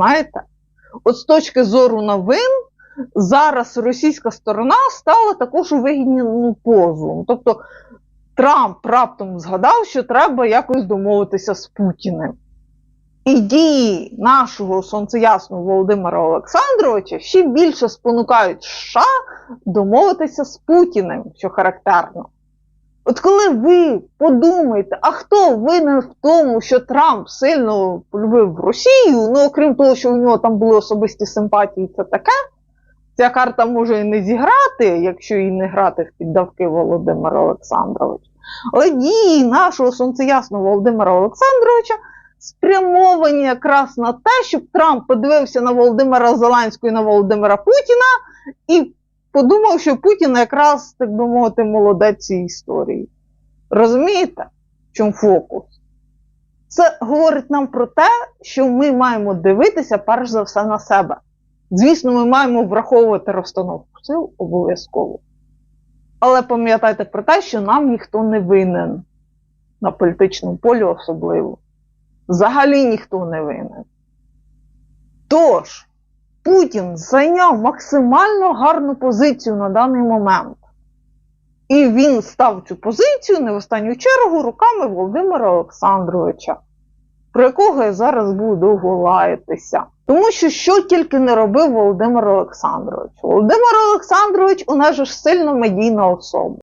Знаєте? От з точки зору новин, зараз російська сторона стала також у вигідну позу. Тобто Трамп раптом згадав, що треба якось домовитися з Путіним. І дії нашого сонцеясного Володимира Олександровича ще більше спонукають США домовитися з Путіним, що характерно. От коли ви подумаєте, а хто винен в тому, що Трамп сильно полюбив Росію, ну окрім того, що у нього там були особисті симпатії, це таке. Ця карта може і не зіграти, якщо і не грати в піддавки Володимира Олександровича. Але дії нашого сонцеясного Володимира Олександровича спрямовані якраз на те, щоб Трамп подивився на Володимира Зеленського і на Володимира Путіна і подумав, що Путін якраз, так би мовити, молодець цієї історії. Розумієте, в чому фокус? Це говорить нам про те, що ми маємо дивитися перш за все на себе. Звісно, ми маємо враховувати розстановку сил обов'язково. Але пам'ятайте про те, що нам ніхто не винен на політичному полі особливо. Взагалі ніхто не винен. Тож, Путін зайняв максимально гарну позицію на даний момент. І він став цю позицію не в останню чергу руками Володимира Олександровича, про якого я зараз буду довго лаятися. Тому що що тільки не робив Володимир Олександрович. Володимир Олександрович у нас ж сильно медійна особа.